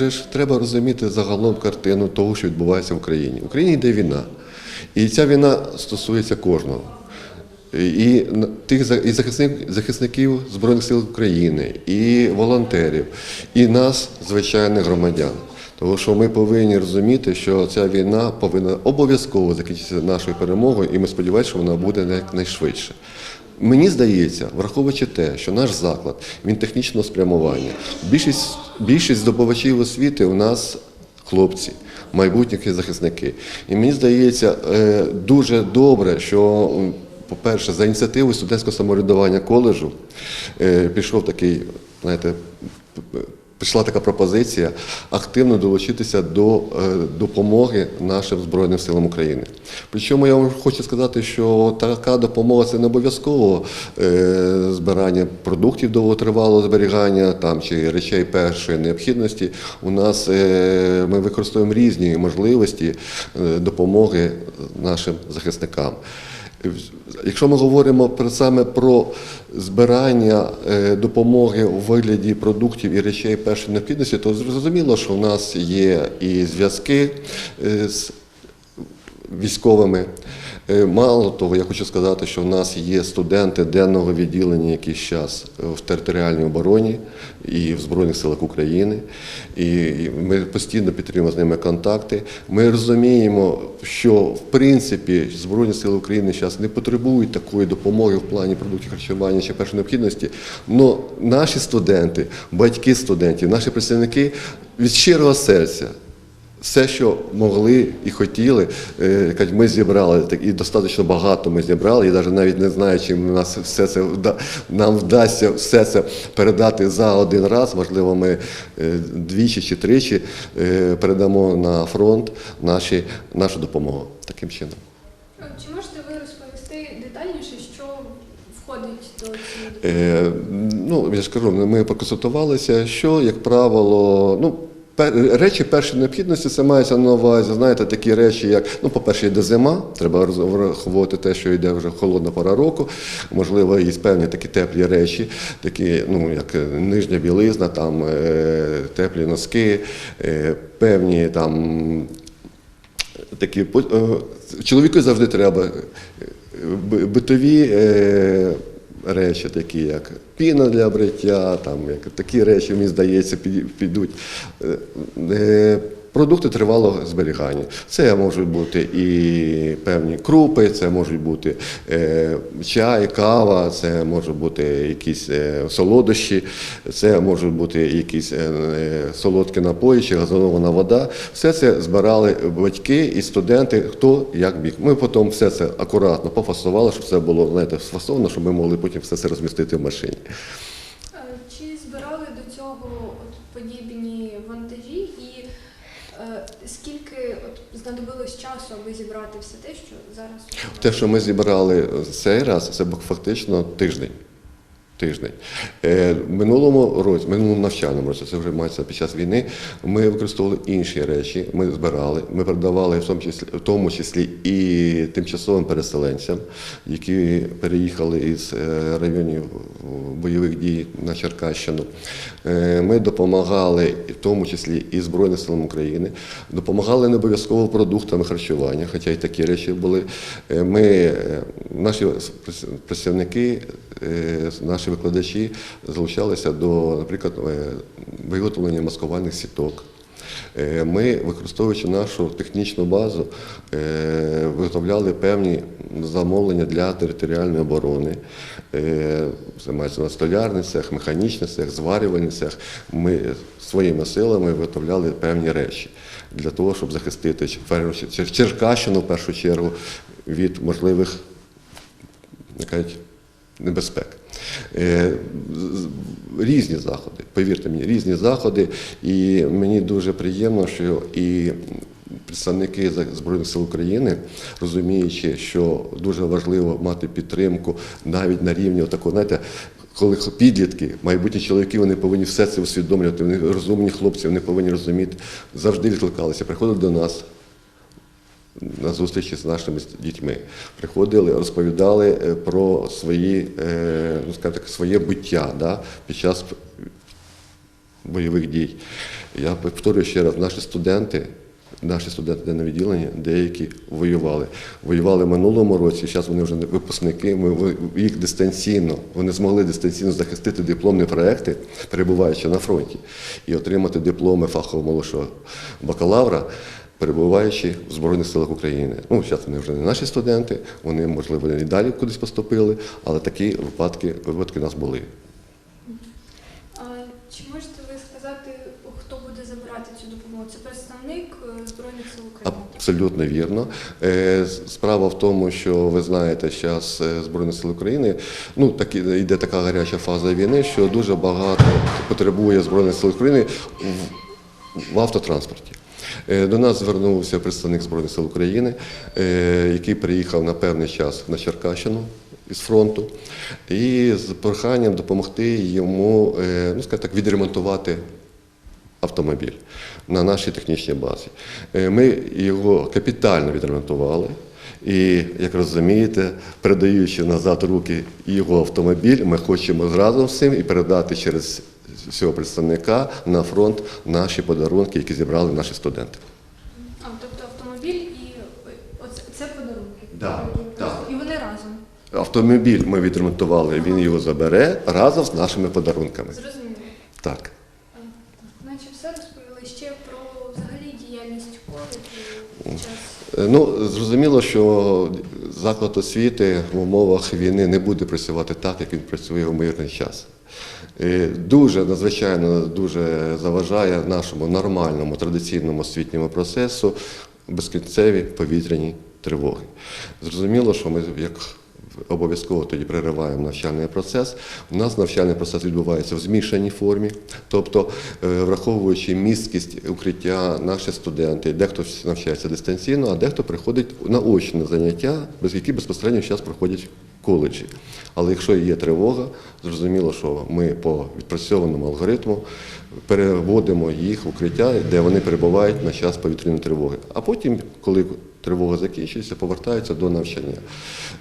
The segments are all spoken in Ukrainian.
же ж треба розуміти загалом картину того, що відбувається в Україні. В Україні йде війна. І ця війна стосується кожного. І тих і захисник- захисників Збройних сил України, і волонтерів, і нас, звичайних громадян. Тому що ми повинні розуміти, що ця війна повинна обов'язково закінчитися нашою перемогою, і ми сподіваємося, що вона буде якнайшвидше. Мені здається, враховуючи те, що наш заклад він технічного спрямування, більшість, більшість здобувачів освіти у нас хлопці, майбутні захисники. І мені здається, е, дуже добре, що, по-перше, за ініціативою студентського самоврядування коледжу е, пішов такий, знаєте, Прийшла така пропозиція активно долучитися до е, допомоги нашим Збройним силам України. Причому я вам хочу сказати, що така допомога це не обов'язково е, збирання продуктів довготривалого зберігання там, чи речей першої необхідності. У нас е, ми використовуємо різні можливості допомоги нашим захисникам. Якщо ми говоримо саме про збирання е, допомоги у вигляді продуктів і речей першої необхідності, то зрозуміло, що в нас є і зв'язки е, з військовими. Е, Мало того, я хочу сказати, що в нас є студенти денного відділення якийсь час в територіальній обороні і в Збройних силах України. І ми постійно підтримуємо з ними контакти. Ми розуміємо, що в принципі Збройні сили України зараз не потребують такої допомоги в плані продуктів харчування чи першої необхідності. Але наші студенти, батьки студентів, наші представники від щирого серця все, що могли і хотіли, е, ми зібрали і достатньо багато ми зібрали. І навіть не знаю, чи нас все це нам вдасться все це передати за один раз. Можливо, ми е, двічі чи тричі е, передамо на фронт наші, нашу допомогу таким чином. Чи можете ви розповісти детальніше, що входить до цієї? Е, ну, я ж кажу, ми поконсультувалися, що, як правило, ну. Речі першої необхідності це мається на увазі, знаєте, такі речі, як, ну, по-перше, йде зима, треба враховувати те, що йде вже холодна пора року, можливо, є певні такі теплі речі, такі, ну, як е, нижня білизна, там, е, теплі носки, е, певні там такі чоловіку завжди треба битові речі, такі як піна для бриття, там як такі речі, мені здається, підуть. Продукти тривалого зберігання. Це можуть бути і певні крупи, це можуть бути е, чай, кава, це можуть бути якісь е, солодощі, це можуть бути якісь е, солодкі напої чи газонована вода. Все це збирали батьки і студенти, хто як міг. Ми потім все це акуратно пофасували, щоб все було знаєте, сфасовано, щоб ми могли потім все це розмістити в машині. Е, Чи збирали до цього от подібні вантажі, і е, скільки от знадобилось часу, аби зібрати все те, що зараз Те, що ми зібрали цей раз, це фактично тиждень. Тиждень. Е, минулому році, минулому навчальному році, це вже мається під час війни, ми використовували інші речі, ми збирали, ми передавали в тому числі, в тому числі і тимчасовим переселенцям, які переїхали із е, районів бойових дій на Черкащину. Е, Ми допомагали в тому числі і Збройним силам України, допомагали не обов'язково продуктами харчування, хоча й такі речі були. Ми, наші працівники, е, викладачі залучалися до, наприклад, е, виготовлення маскувальних сіток. Е, Ми, використовуючи нашу технічну базу, е, виготовляли певні замовлення для територіальної оборони. Це мається на цех, зварювальний цех. Ми своїми силами виготовляли певні речі для того, щоб захистити Чер- Чер- Черкащину в першу чергу від можливих небезпек. Е, Різні заходи, повірте мені, різні заходи. І мені дуже приємно, що і представники Збройних сил України, розуміючи, що дуже важливо мати підтримку навіть на рівні такого, знаєте, коли підлітки, майбутні чоловіки, вони повинні все це усвідомлювати, вони розумні хлопці, вони повинні розуміти, завжди відкликалися, приходили до нас, на зустрічі з нашими дітьми. Приходили, розповідали е, про свої, е, ну, так, своє буття да, під час бойових дій. Я повторюю ще раз, наші студенти, наші студенти на відділенні, деякі воювали. Воювали в минулому році, зараз вони вже випускники, ми їх дистанційно, вони змогли дистанційно захистити дипломні проекти, перебуваючи на фронті, і отримати дипломи фахового молодшого бакалавра. Перебуваючи в Збройних силах України. Ну, зараз вони вже не наші студенти, вони, можливо, і далі кудись поступили, але такі випадки, випадки у нас були. А чи можете ви сказати, хто буде забирати цю допомогу? Це представник е, Збройних сил України? Абсолютно вірно. Е, Справа в тому, що ви знаєте, зараз Збройні Сили України, ну так йде така гаряча фаза війни, що дуже багато потребує Збройних сил України в, в автотранспорті. Е, До нас звернувся представник Збройних сил України, е, який приїхав на певний час на Черкащину із фронту, і з проханням допомогти йому, е, ну скажімо так, відремонтувати автомобіль на нашій технічній базі. Ми його капітально відремонтували. І, як розумієте, передаючи назад руки його автомобіль, ми хочемо разом з цим і передати через цього представника на фронт наші подарунки, які зібрали наші студенти. А, тобто автомобіль і оце це подарунки. Да, да. І вони разом. Автомобіль ми відремонтували, він його забере разом з нашими подарунками. Зрозуміло. Так. Наче все розповіли ще про взагалі діяльність під час. Е, Ну, зрозуміло, що заклад освіти в умовах війни не буде працювати так, як він працює в мирний час. Дуже надзвичайно дуже заважає нашому нормальному традиційному освітньому процесу безкінцеві повітряні тривоги. Зрозуміло, що ми як обов'язково тоді перериваємо навчальний процес. У нас навчальний процес відбувається в змішаній формі, тобто, е, враховуючи місткість укриття, наші студенти, дехто навчається дистанційно, а дехто приходить на очне заняття, без які безпосередньо зараз проходять коледжі. Але якщо є тривога, зрозуміло, що ми по відпрацьованому алгоритму переводимо їх в укриття, де вони перебувають на час повітряної тривоги. А потім, коли тривога закінчується, повертаються до навчання.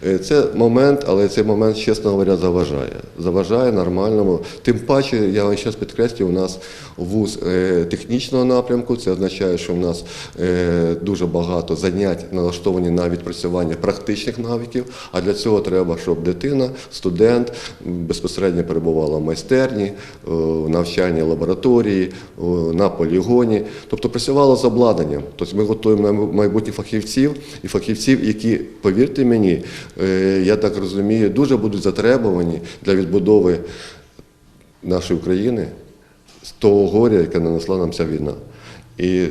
Е, Це момент, але цей момент, чесно говоря, заважає. Заважає нормальному. Тим паче, я вам ще раз підкреслю, у нас вуз е, технічного напрямку. Це означає, що в нас е, дуже багато занять налаштовані на відпрацювання практичних навиків. А для цього треба, щоб дитина, студент безпосередньо перебувала в майстерні, в навчальній лабораторії, на полігоні, тобто працювала з обладнанням. Тобто ми готуємо май- майбутніх фахівців і фахівців, які, повірте мені, е, я так розумію, дуже будуть затребувані для відбудови нашої України з того горя, яке нанесла нам ця війна. І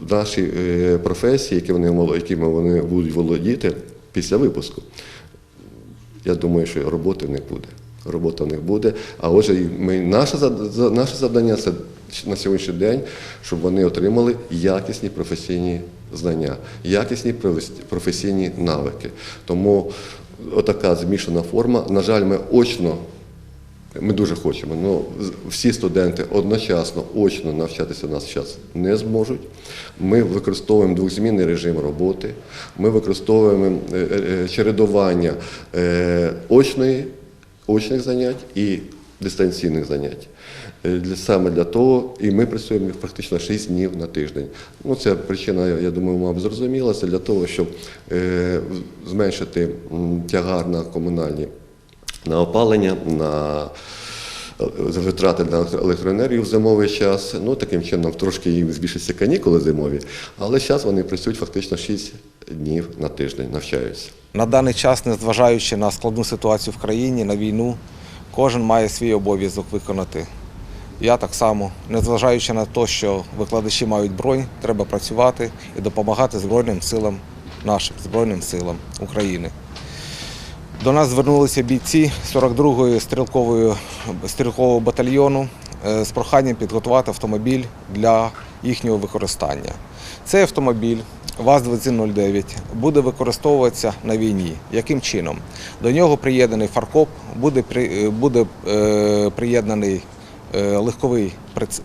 в нашій е, професії, які вони, якими вони будуть володіти після випуску, я думаю, що роботи в них буде. Робота в них буде. А отже, ми, наше, наше завдання це на сьогоднішній день, щоб вони отримали якісні професійні знання, якісні професійні навики. Тому отака змішана форма. На жаль, ми очно ми дуже хочемо. Ну, з- всі студенти одночасно очно навчатися у нас зараз не зможуть. Ми використовуємо двохзмінний режим роботи, ми використовуємо е, е, чередування е, очної, очних занять і дистанційних занять. Е, саме для того, і ми працюємо практично 6 днів на тиждень. Ну, це причина, я думаю, мабуть, зрозуміла. Це для того, щоб е, зменшити тягар на комунальні на опалення, на е, витрати на електроенергію в зимовий час. Ну, таким чином трошки їм збільшаться канікули зимові, але зараз вони працюють фактично 6 днів на тиждень, навчаються. На даний час, незважаючи на складну ситуацію в країні, на війну, кожен має свій обов'язок виконати. Я так само, незважаючи на те, що викладачі мають бронь, треба працювати і допомагати Збройним силам нашим Збройним силам України. До нас звернулися бійці 42-ї стрілкової стрілкового батальйону е, з проханням підготувати автомобіль для їхнього використання. Цей автомобіль ВАЗ-2109 буде використовуватися на війні. Яким чином? До нього приєднаний фаркоп, буде, е, буде е, приєднаний легковий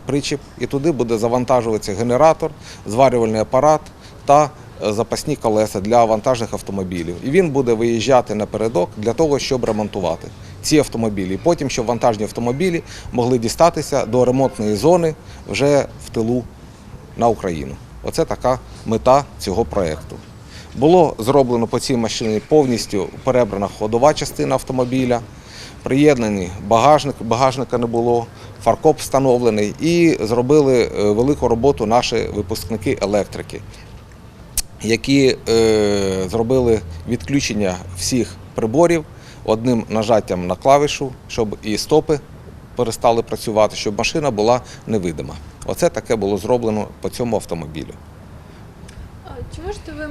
причіп, і туди буде завантажуватися генератор, зварювальний апарат та е, запасні колеса для вантажних автомобілів. І він буде виїжджати напередок для того, щоб ремонтувати ці автомобілі. Потім, щоб вантажні автомобілі могли дістатися до ремонтної зони вже в тилу на Україну. Оце така мета цього проєкту. Було зроблено по цій машині повністю перебрана ходова частина автомобіля, приєднаний багажник, багажника не було, фаркоп встановлений і зробили е, велику роботу наші випускники електрики, які е, зробили відключення всіх приборів одним нажаттям на клавішу, щоб і стопи перестали працювати, щоб машина була невидима. Оце таке було зроблено по цьому автомобілю. Чи можете ви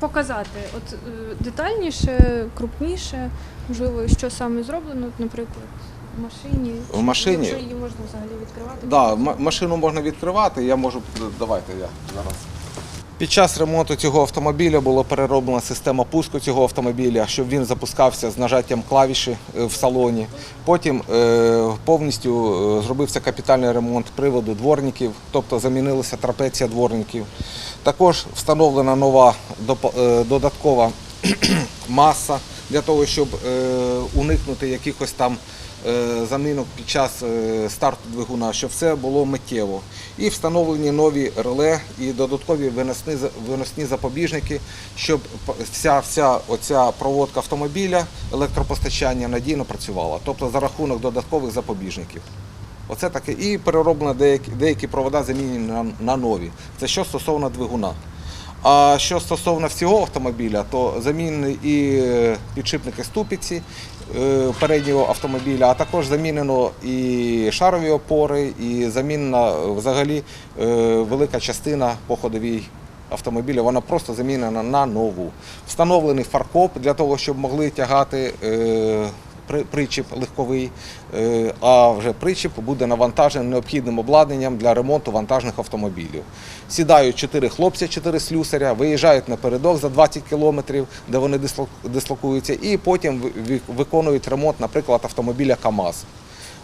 показати от е, детальніше, крупніше, можливо, що саме зроблено, наприклад, в машині? В машині? Якщо її можна взагалі відкривати? Да, м- машину можна відкривати, я можу. Давайте я зараз. Під час ремонту цього автомобіля була перероблена система пуску цього автомобіля, щоб він запускався з нажаттям клавіші е, в салоні. Потім е, повністю е, зробився капітальний ремонт приводу дворників, тобто замінилася трапеція дворників. Також встановлена нова допо- е, додаткова маса для того, щоб е, уникнути якихось там замінок під час е, старту двигуна, щоб все було миттєво. І встановлені нові реле і додаткові виносні, виносні запобіжники, щоб вся, вся оця проводка автомобіля, електропостачання надійно працювала, тобто за рахунок додаткових запобіжників. Оце таке. І перероблено деякі, деякі провода замінені на, на нові. Це що стосовно двигуна. А що стосовно всього автомобіля, то замінені і е, підшипники ступиці е, переднього автомобіля, а також замінено і шарові опори, і замінена е, взагалі е, велика частина по ходовій автомобіля. Вона просто замінена на нову. Встановлений фаркоп для того, щоб могли тягати. При- Причіп легковий, е, а вже причіп буде навантажений необхідним обладнанням для ремонту вантажних автомобілів. Сідають чотири хлопця, чотири слюсаря, виїжджають напередок за 20 кілометрів, де вони дислокуються, і потім ви- ви- виконують ремонт, наприклад, автомобіля КАМАЗ.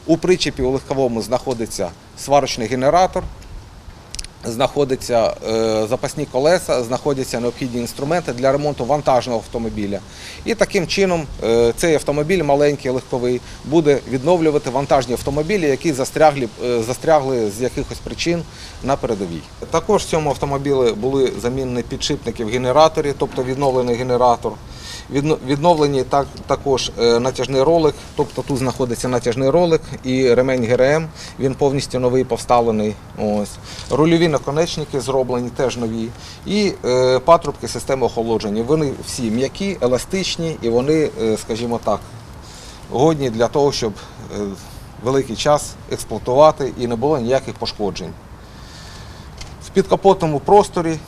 У причепі у легковому знаходиться сварочний генератор, знаходяться е, запасні колеса, знаходяться необхідні інструменти для ремонту вантажного автомобіля. І таким чином е, цей автомобіль маленький, легковий, буде відновлювати вантажні автомобілі, які застрягли, е, застрягли з якихось причин на передовій. Також в цьому автомобілі були замінені підшипники в генераторі, тобто відновлений генератор. Відно- Відновлені так, також е, натяжний ролик, тобто тут знаходиться натяжний ролик і ремень ГРМ, він повністю новий поставлений. Ось. Рульові наконечники зроблені теж нові. І е, патрубки системи охолодження. Вони всі м'які, еластичні і вони, е, скажімо так, годні для того, щоб великий час експлуатувати і не було ніяких пошкоджень. В підкапотному просторі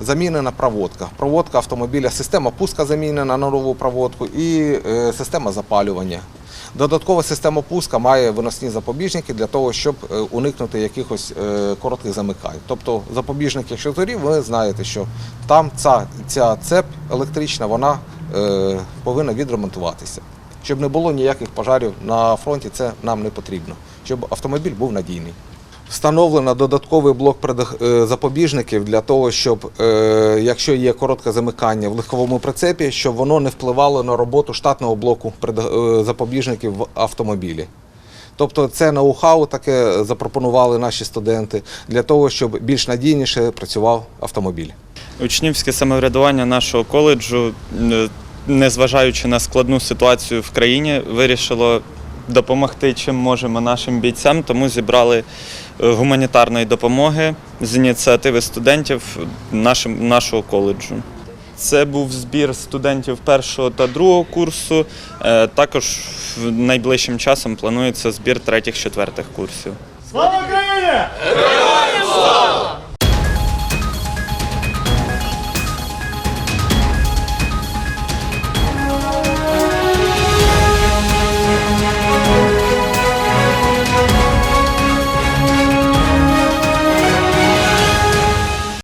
замінена проводка. Проводка автомобіля, система пуска замінена на нову проводку і е, система запалювання. Додаткова система пуска має виносні запобіжники для того, щоб е, уникнути якихось е, коротких замикань. Тобто запобіжник, якщо згорів, ви знаєте, що там ця, ця цеп електрична вона повинна відремонтуватися. Щоб не було ніяких пожарів на фронті, це нам не потрібно, щоб автомобіль був надійний. Встановлено додатковий блок е, запобіжників для того, щоб е, якщо є коротке замикання в легковому прицепі, щоб воно не впливало на роботу штатного блоку е, запобіжників в автомобілі. Тобто це ноу-хау таке запропонували наші студенти для того, щоб більш надійніше працював автомобіль. Учнівське самоврядування нашого коледжу, незважаючи на складну ситуацію в країні, вирішило допомогти чим можемо нашим бійцям, тому зібрали гуманітарної допомоги з ініціативи студентів нашим, нашого коледжу. Це був збір студентів першого та другого курсу. Е, Також найближчим часом планується збір третіх-четвертих курсів. Слава Україні! Героям слава!